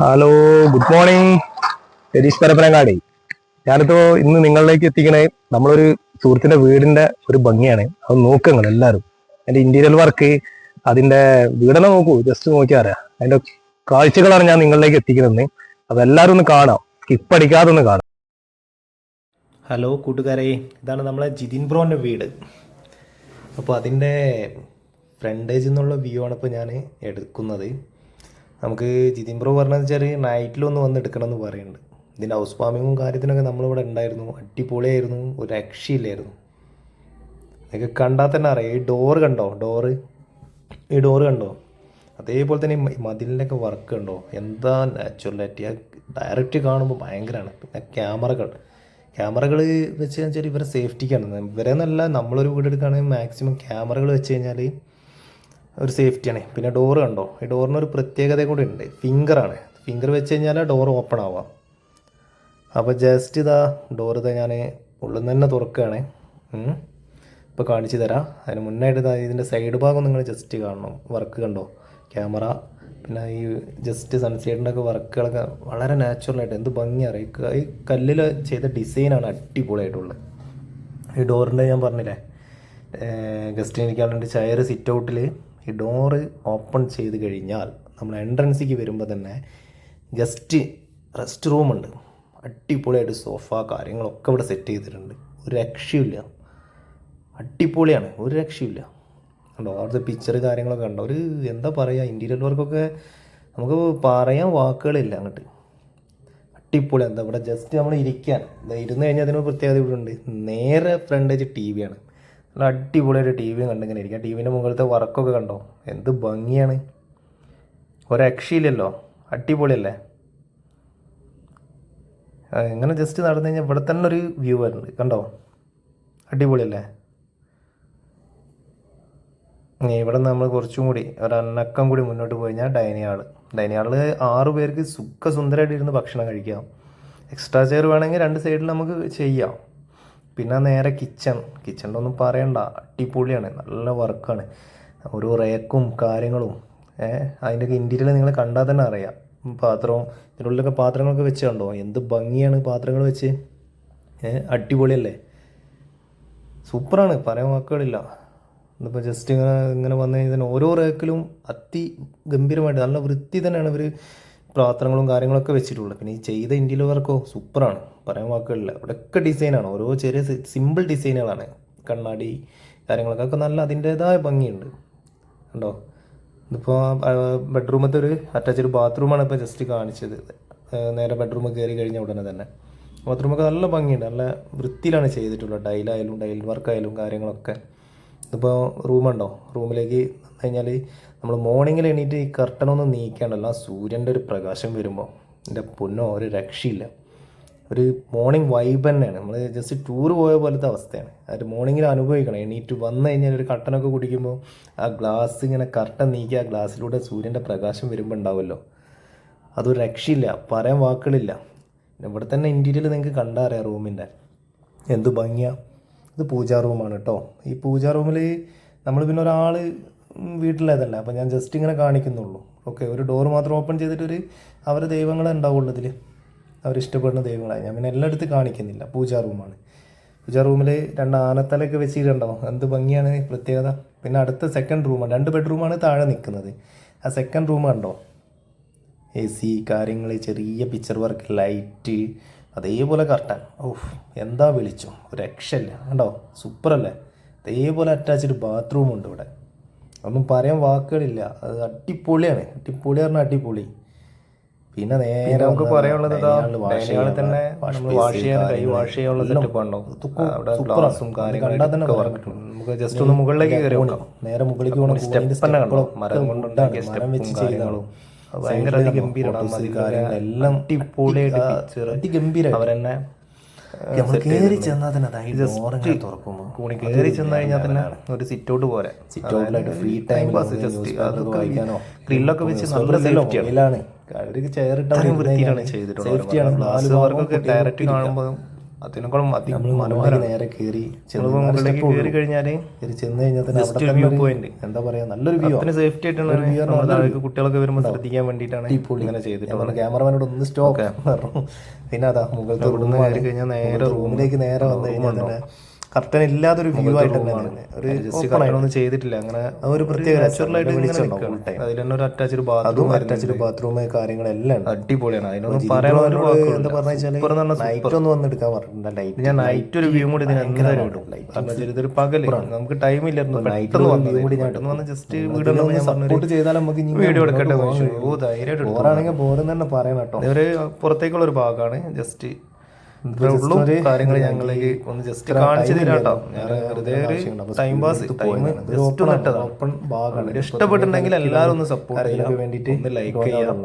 Hello good morning Ratheesh Parappanangadi ഞാനിപ്പോ ഇന്ന് നിങ്ങളിലേക്ക് എത്തിക്കണേ നമ്മളൊരു സുഹൃത്തിന്റെ വീടിന്റെ ഒരു ഭംഗിയാണ്. അത് നോക്കുക എല്ലാവരും. അതിന്റെ ഇന്റീരിയർ വർക്ക് അതിന്റെ വീടനെ നോക്കൂ ജസ്റ്റ് നോക്കിയാ അതിന്റെ കാഴ്ചകളാണ് ഞാൻ നിങ്ങളിലേക്ക് എത്തിക്കുന്നത്. അപ്പൊ എല്ലാവരും ഒന്ന് കാണാം. സ്കിപ്പ് അടിക്കാതെ ഒന്ന് കാണാം. ഹലോ കൂട്ടുകാരെ. ഇതാണ് നമ്മളെ ജിതിൻ ബ്രോന്റെ വീട്. അപ്പോൾ അതിന്റെ ഫ്രണ്ടേജ് എന്നുള്ള വ്യൂ ആണ് ഇപ്പോൾ ഞാൻ എടുക്കുന്നത്. നമുക്ക് ജിതിൻ ബ്രോ പറഞ്ഞതെന്ന് വെച്ചാൽ നൈറ്റിലൊന്ന് വന്ന് എടുക്കണം എന്ന് പറയുന്നുണ്ട്. ഇതിന്റെ ഹൗസ് വാമിങ്ങും കാര്യത്തിനൊക്കെ നമ്മളിവിടെ ഉണ്ടായിരുന്നു. അടിപൊളിയായിരുന്നു. ഒരു രക്ഷയില്ലായിരുന്നു. നിങ്ങൾക്ക് കണ്ടാൽ തന്നെ അറിയാം. ഈ ഡോറ് കണ്ടോ? ഡോറ് ഈ ഡോറ് കണ്ടോ? അതേപോലെ തന്നെ മതിലിന്റെയൊക്കെ വർക്ക് കണ്ടോ? എന്താ നാച്ചുറലാറ്റി ഡയറക്റ്റ് കാണുമ്പോൾ ഭയങ്കരമാണ് പിന്നെ ക്യാമറകൾ ക്യാമറകൾ വെച്ച് കഴിഞ്ഞാൽ ഇവരെ സേഫ്റ്റിക്കാണ് ഇവരെ എന്നല്ല നമ്മളൊരു വീട് എടുക്കുകയാണെങ്കിൽ മാക്സിമം ക്യാമറകൾ വെച്ച് കഴിഞ്ഞാൽ ഒരു സേഫ്റ്റിയാണ് പിന്നെ ഡോറ് കണ്ടോ? ഈ ഡോറിന് ഒരു പ്രത്യേകത കൂടി ഉണ്ട്. ഫിംഗറാണ് ഫിംഗർ വെച്ച് കഴിഞ്ഞാൽ ഡോർ ഓപ്പൺ ആവാം. അപ്പോൾ ജസ്റ്റ് ഇതാ ഡോർ ഇതാ ഞാൻ ഉള്ളിൽ നിന്ന് തന്നെ തുറക്കുകയാണ്. ഇപ്പോൾ കാണിച്ചു തരാം. അതിന് മുന്നായിട്ട് ഇതാ ഇതിന്റെ സൈഡ് ഭാഗം നിങ്ങൾ ജസ്റ്റ് കാണണം. വർക്ക് കണ്ടോ? ക്യാമറ പിന്നെ ഈ ജസ്റ്റ് സൺസൈഡിന്റെ ഒക്കെ വർക്കുകളൊക്കെ വളരെ നാച്ചുറലായിട്ട് എന്ത് ഭംഗിയാണ് ഈ കല്ലിൽ ചെയ്ത ഡിസൈനാണ് അടിപൊളിയായിട്ടുള്ളത്. ഈ ഡോറിന്റെ ഞാൻ പറഞ്ഞില്ലേ ഗസ്റ്റിന് വേണ്ടി ചെയർ സിറ്റ് ഔട്ടിൽ ഈ ഡോറ് ഓപ്പൺ ചെയ്ത് കഴിഞ്ഞാൽ നമ്മൾ എൻട്രൻസിക്ക് വരുമ്പോൾ തന്നെ ഗസ്റ്റ് റെസ്റ്റ് റൂമുണ്ട് അടിപൊളിയായിട്ട് സോഫ കാര്യങ്ങളൊക്കെ ഇവിടെ സെറ്റ് ചെയ്തിട്ടുണ്ട്. ഒരു രക്ഷയുമില്ല. അടിപൊളിയാണ്. ഒരു രക്ഷയുമില്ല. കണ്ടോ? അവിടുത്തെ പിക്ചർ കാര്യങ്ങളൊക്കെ കണ്ടോ? ഒരു എന്താ പറയുക ഇന്റീരിയർ വർക്കൊക്കെ നമുക്ക് പറയാൻ വാക്കുകളില്ല അങ്ങോട്ട്. അടിപൊളി. എന്താ ഇവിടെ ജസ്റ്റ് നമ്മൾ ഇരിക്കാൻ ഇരുന്ന് കഴിഞ്ഞാൽ അതിന് പ്രത്യേകത ഇവിടെ ഉണ്ട്. നേരെ ഫ്രണ്ടേജ് ടി വി ആണ്. നല്ല അടിപൊളിയായിട്ട് ടി വി കണ്ടിങ്ങനെ ഇരിക്കുക ടി വിന്റെ മുകളിലത്തെ വർക്കൊക്കെ കണ്ടോ? എന്ത് ഭംഗിയാണ്. ഒരു രക്ഷയില്ലല്ലോ അടിപൊളിയല്ലേ എങ്ങനെ ജസ്റ്റ് നടന്നു കഴിഞ്ഞാൽ ഇവിടെ തന്നെ ഒരു വ്യൂ വരുന്നുണ്ട്. കണ്ടോ? അടിപൊളിയല്ലേ? ഇവിടെ നമ്മൾ കുറച്ചും കൂടി ഒരു അന്നക്കം കൂടി മുന്നോട്ട് പോയി കഴിഞ്ഞാൽ ഡൈനിങ് ഹാൾ. ഡൈനിങ് ഹാളിൽ ആറ് പേർക്ക് സുഖസുന്ദരമായിട്ട് ഇരുന്ന് ഭക്ഷണം കഴിക്കാം. എക്സ്ട്രാ ചെയർ വേണമെങ്കിൽ രണ്ട് സൈഡിൽ നമുക്ക് ചെയ്യാം. പിന്നെ നേരെ കിച്ചൺ കിച്ചണിന്റെ ഒന്നും പറയണ്ട. അടിപൊളിയാണ്. നല്ല വർക്കാണ് ഓരോ റേക്കും കാര്യങ്ങളും. അതിന്റെയൊക്കെ ഇന്റീരിയൽ നിങ്ങൾ കണ്ടാൽ തന്നെ അറിയാം. പാത്രവും ഇതിന്റെ ഉള്ളിലൊക്കെ പാത്രങ്ങളൊക്കെ വെച്ച് കണ്ടോ? എന്ത് ഭംഗിയാണ് പാത്രങ്ങൾ വെച്ച്. അടിപൊളിയല്ലേ? സൂപ്പറാണ്. പറയാൻ വാക്കുകളില്ല. ഇതിപ്പോൾ ജസ്റ്റ് ഇങ്ങനെ ഇങ്ങനെ വന്നു കഴിഞ്ഞാൽ ഓരോ റേക്കിലും അതി ഗംഭീരമായിട്ട് നല്ല വൃത്തി തന്നെയാണ് ഇവർ പാത്രങ്ങളും കാര്യങ്ങളൊക്കെ വെച്ചിട്ടുള്ളൂ. പിന്നെ ഈ ചെയ്ത ഇന്ത്യയിലെ വർക്കോ സൂപ്പറാണ്. പറയാൻ വാക്കുകളില്ല. ഇവിടെയൊക്കെ ഡിസൈനാണ് ഓരോ ചെറിയ സിമ്പിൾ ഡിസൈനുകളാണ് കണ്ണാടി കാര്യങ്ങളൊക്കെ. ഒക്കെ നല്ല അതിന്റേതായ ഭംഗിയുണ്ട്. കണ്ടോ? ഇതിപ്പോൾ ബെഡ്റൂമത്തെ ഒരു അറ്റാച്ച്ഡ് ബാത്റൂമാണ് ഇപ്പോൾ ജസ്റ്റ് കാണിച്ചത്. നേരെ ബെഡ്റൂം കയറി കഴിഞ്ഞ ഉടനെ തന്നെ. ബാത്റൂമൊക്കെ നല്ല ഭംഗിയുണ്ട്. നല്ല വൃത്തിയിലാണ് ചെയ്തിട്ടുള്ളത്. ഡൈലായാലും ഡൈൽ വർക്കായാലും കാര്യങ്ങളൊക്കെ. ഇതിപ്പോൾ റൂമുണ്ടോ? റൂമിലേക്ക് കഴിഞ്ഞാൽ നമ്മൾ മോർണിംഗിൽ എണീറ്റ് ഈ കർട്ടനൊന്നും നീക്കാണ്ടല്ലോ ആ സൂര്യന്റെ ഒരു പ്രകാശം വരുമ്പോൾ എന്റെ പൊന്നോ ഒരു രക്ഷയില്ല. ഒരു മോർണിംഗ് വൈബ് തന്നെയാണ്. നമ്മൾ ജസ്റ്റ് ടൂർ പോയ പോലത്തെ അവസ്ഥയാണ്. അത് മോർണിംഗിൽ അനുഭവിക്കണം. എണീറ്റ് വന്നു കഴിഞ്ഞാൽ ഒരു കട്ടനൊക്കെ കുടിക്കുമ്പോൾ ആ ഗ്ലാസ് ഇങ്ങനെ കർട്ടൻ നീക്കി ആ ഗ്ലാസ്സിലൂടെ സൂര്യന്റെ പ്രകാശം വരുമ്പോൾ ഉണ്ടാവുമല്ലോ. അതൊരു രക്ഷയില്ല. പറയാൻ വാക്കുകളില്ല. ഇവിടെ തന്നെ ഇന്റീരിയൽ നിങ്ങൾക്ക് കണ്ടാറിയാം റൂമിന്റെ എന്ത് ഭംഗിയാ. ഇത് പൂജാ റൂമാണ് കേട്ടോ ഈ പൂജാ റൂമിൽ നമ്മൾ പിന്നെ ഒരാൾ വീട്ടിലേതല്ല. അപ്പോൾ ഞാൻ ജസ്റ്റ് ഇങ്ങനെ കാണിക്കുന്നുള്ളൂ. ഓക്കെ ഒരു ഡോറ് മാത്രം ഓപ്പൺ ചെയ്തിട്ടൊരു അവർ ദൈവങ്ങളെ ഉണ്ടാവുള്ളൂ ഇതിൽ അവരിഷ്ടപ്പെടുന്ന ദൈവങ്ങളാണ് ഞാൻ പിന്നെ എല്ലായിടത്തും കാണിക്കുന്നില്ല. പൂജാ റൂമാണ്. പൂജാ റൂമിൽ രണ്ട് ആനത്തലൊക്കെ വെച്ചിട്ടുണ്ടോ? എന്ത് ഭംഗിയാണ് പ്രത്യേകത? പിന്നെ അടുത്ത സെക്കൻഡ് റൂമാണ് രണ്ട് ബെഡ്റൂമാണ് താഴെ നിൽക്കുന്നത് ആ സെക്കൻഡ് റൂം കണ്ടോ? എ സി കാര്യങ്ങൾ ചെറിയ പിക്ചർ വർക്ക് ലൈറ്റ് അതേപോലെ കർട്ടൻ ഓഹ് എന്താ വിളിച്ചു? ഒരു രക്ഷയില്ല. കണ്ടോ? സൂപ്പർ അല്ലേ അതേപോലെ അറ്റാച്ച്ഡ് ബാത്റൂം ഉണ്ട് ഇവിടെ. ഒന്നും പറയാൻ വാക്കുകളില്ല. അത് അടിപൊളിയാണ്. അടിപൊളി പറഞ്ഞാൽ അടിപൊളി. പിന്നെ നേരെ നമുക്ക് പറയാനുള്ളത് തന്നെ basin ചെയ്യാൻ കൈ കാര്യങ്ങൾ wash ചെയ്യാനുള്ള? ഇതൊക്കെ ഗ്ലാസും കാര്യങ്ങളും നമുക്ക് ജസ്റ്റ് ഒന്ന് മുകളിലേക്ക് കയറി നേരെ മുകളിലേക്ക് പോകണം step തന്നെ കണ്ടോ? മരം കൊണ്ടുണ്ടാക്കിയ സ്റ്റെപ്പും അത് ഭയങ്കര അതിഗംഭീരമാണ്. കാര്യങ്ങളെല്ലാം അടിപൊളിയായിട്ട്. അവരെന്നെ നമ്മൾ കയറി. ചെന്നാൽ തന്നെ ഇങ്ങനെ തുറക്കുമ്പോൾ കൂണി കയറി ചെന്ന് കഴിഞ്ഞാൽ തന്നെ ഒരു സിറ്റ് ഔട്ട് പോലെ. സിറ്റ് ഔട്ടിലായിട്ട് ഫ്രീ ടൈം വായിക്കാനോ? ഗ്രില്ലൊക്കെ വെച്ച് നല്ല സേഫ്റ്റിയാണ് അവർക്ക് ഇത്രയും വൃത്തിയിലാണ് ചെയ്തിട്ടുള്ളത്. ഗ്ലാസ് വർക്കൊക്കെ ഡയറക്റ്റ് കാണുമ്പോൾ അതിനേക്കാളും നേരെ കയറി മുകളിലേക്ക് കയറി ചെന്ന് കഴിഞ്ഞാൽ point. എന്താ പറയാ നല്ലൊരു വ്യൂ അതിന് സേഫ്റ്റി ആയിട്ടുള്ള കുട്ടികളൊക്കെ വരുമ്പോൾ ശ്രദ്ധിക്കാൻ വേണ്ടിയിട്ടാണ് ഇങ്ങനെ ചെയ്തിട്ടുള്ളത്. ക്യാമറമാനോട് ഒന്ന് സ്റ്റോപ്പ് പറഞ്ഞു. പിന്നെ അതാ മുകളിലേക്ക് കയറി കഴിഞ്ഞാൽ നേരെ റൂമിലേക്ക് നേരെ വന്നു കഴിഞ്ഞാൽ തന്നെ കർട്ടൻ ഇല്ലാതൊരു വ്യൂ ആയിട്ട് കാര്യങ്ങളൊന്നും ചെയ്തിട്ടില്ല. അങ്ങനെ ഒരു പ്രത്യേക അതിൽ തന്നെ അറ്റാച്ച്ഡ് ബാത്റൂം അറ്റാച്ച്ഡ് ബാത്റൂം കാര്യങ്ങളെല്ലാം അടിപൊളിയാണ്. അതിനൊന്നും പറയാനുള്ള നൈറ്റ് ഒന്ന് വന്നെടുക്കാൻ പറഞ്ഞിട്ടുണ്ട് ലൈറ്റ് ഞാൻ നൈറ്റ് ഒരു വ്യൂ കൂടി ഇതിന് എന്തായാലും ഇടും കാരണം വെച്ചാൽ ഇതൊരു പകൽ. നമുക്ക് ടൈം ഇല്ലായിരുന്നു. പെട്ടെന്ന് വന്നത് പെട്ടെന്ന് വന്ന് ജസ്റ്റ് വീട് ഞാൻ സപ്പോർട്ട് ചെയ്താൽ നമുക്ക് വീഡിയോ എടുക്കട്ടെ എന്ന് ചോദിച്ചു. ഓ ധൈര്യമായിട്ട് എടുത്തു. ബോറാണെങ്കിൽ ബോറെന്ന് തന്നെ പറയണം കേട്ടോ. ഇതൊരു പുറത്തേക്കുള്ള ഒരു ഭാഗമാണ്. ജസ്റ്റ് ഉള്ളൂ. കാര്യങ്ങൾ ഞങ്ങളിലേക്ക് ഒന്ന് ജസ്റ്റ് കാണിച്ചു തരാം കേട്ടോ. ഞാൻ വെറുതെ ഒരു ടൈം പാസ് ടൈം ജസ്റ്റ് ഒന്ന് ഇട്ടതാണ്. ഇഷ്ടപ്പെട്ടിട്ടുണ്ടെങ്കിൽ എല്ലാവരും ഒന്ന് സപ്പോർട്ട് ചെയ്യാൻ വേണ്ടിയിട്ട് ഒന്ന് ലൈക്ക് ചെയ്യാം